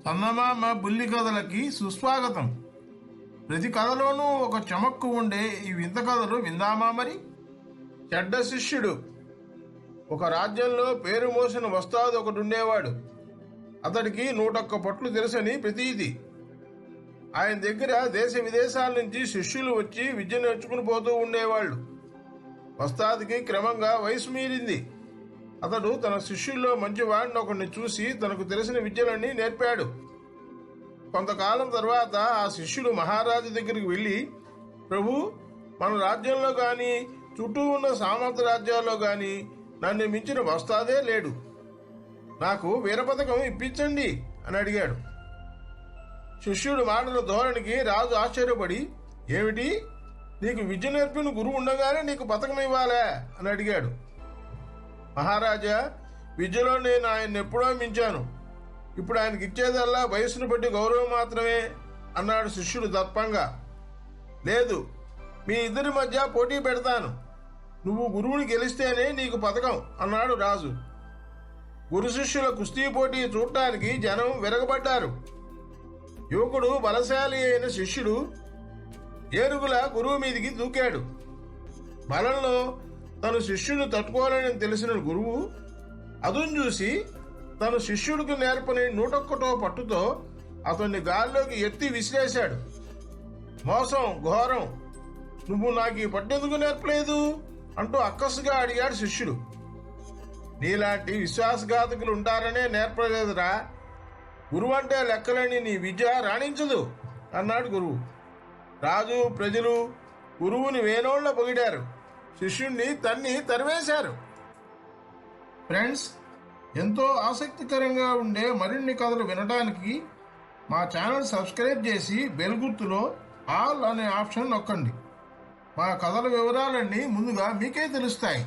చందమామ బుల్లి కథలకి సుస్వాగతం. ప్రతి కథలోనూ ఒక చమక్కు ఉండే ఈ వింత కథలు విందామా మరి? చెడ్డ శిష్యుడు. ఒక రాజ్యంలో పేరు మోసిన వస్తాదు ఒకటి ఉండేవాడు అతడికి నూటొక్క పట్లు తెలుసని ప్రతీది ఆయన దగ్గర దేశ విదేశాల నుంచి శిష్యులు వచ్చి విద్య నేర్చుకుని పోతూ ఉండేవాళ్ళు. వస్తాదికి క్రమంగా వయసు మీరింది. అతడు తన శిష్యుల్లో మంచి వాడిని ఒకడిని చూసి తనకు తెలిసిన విద్యలన్నీ నేర్పాడు. కొంతకాలం తర్వాత ఆ శిష్యుడు మహారాజు దగ్గరికి వెళ్ళి ప్రభు మన రాజ్యంలో కానీ చుట్టూ ఉన్న సామంత రాజ్యాల్లో కానీ నన్ను మించిన వస్తాదే లేడు. నాకు వీరపథకం ఇప్పించండి అని అడిగాడు. శిష్యుడు మాటల ధోరణికి రాజు ఆశ్చర్యపడి ఏమిటి? నీకు విద్య నేర్పిన గురువు ఉండగానే నీకు పథకం ఇవ్వాలా? అని అడిగాడు. మహారాజా విద్యలో నేను ఆయన ఎప్పుడో మించాను. ఇప్పుడు ఆయనకి ఇచ్చేదల్లా వయసును బట్టి గౌరవం మాత్రమే అన్నాడు శిష్యుడు దర్పంగా. లేదు మీ ఇద్దరి మధ్య పోటీ పెడతాను. నువ్వు గురువుని గెలిస్తేనే నీకు పథకం అన్నాడు రాజు. గురు శిష్యుల కుస్తీ పోటీ చూడటానికి జనం విరగబడ్డారు. యువకుడు బలశాలి అయిన శిష్యుడు ఏనుగుల గురువు మీదికి దూకాడు. బలంలో తన శిష్యుడు తట్టుకోవాలని తెలిసిన గురువు అదును చూసి తన శిష్యుడికి నేర్పని నూటొక్కటో పట్టుతో అతన్ని గాల్లోకి ఎత్తి విసిరేశాడు. మోసం ఘోరం. నువ్వు నాకు ఈ పట్టెందుకు నేర్పలేదు? అంటూ అక్కసుగా అడిగాడు శిష్యుడు. నీలాంటి విశ్వాసఘాతకులు ఉంటారనే నేర్పలేదురా. గురువు అంటే లెక్కలేని నీ విద్య రాణించదు అన్నాడు గురువు. రాజు ప్రజలు గురువుని వేనోళ్ళ పొగిడారు. శిష్యుణ్ణి తన్ని తరివేశారు ఫ్రెండ్స్ ఎంతో ఆసక్తికరంగా ఉండే మరిన్ని కథలు వినడానికి మా ఛానల్ సబ్స్క్రైబ్ చేసి బెల్ గుర్తులో ఆల్ అనే ఆప్షన్ నొక్కండి. మా కథల వివరాలన్నీ ముందుగా మీకే తెలుస్తాయి.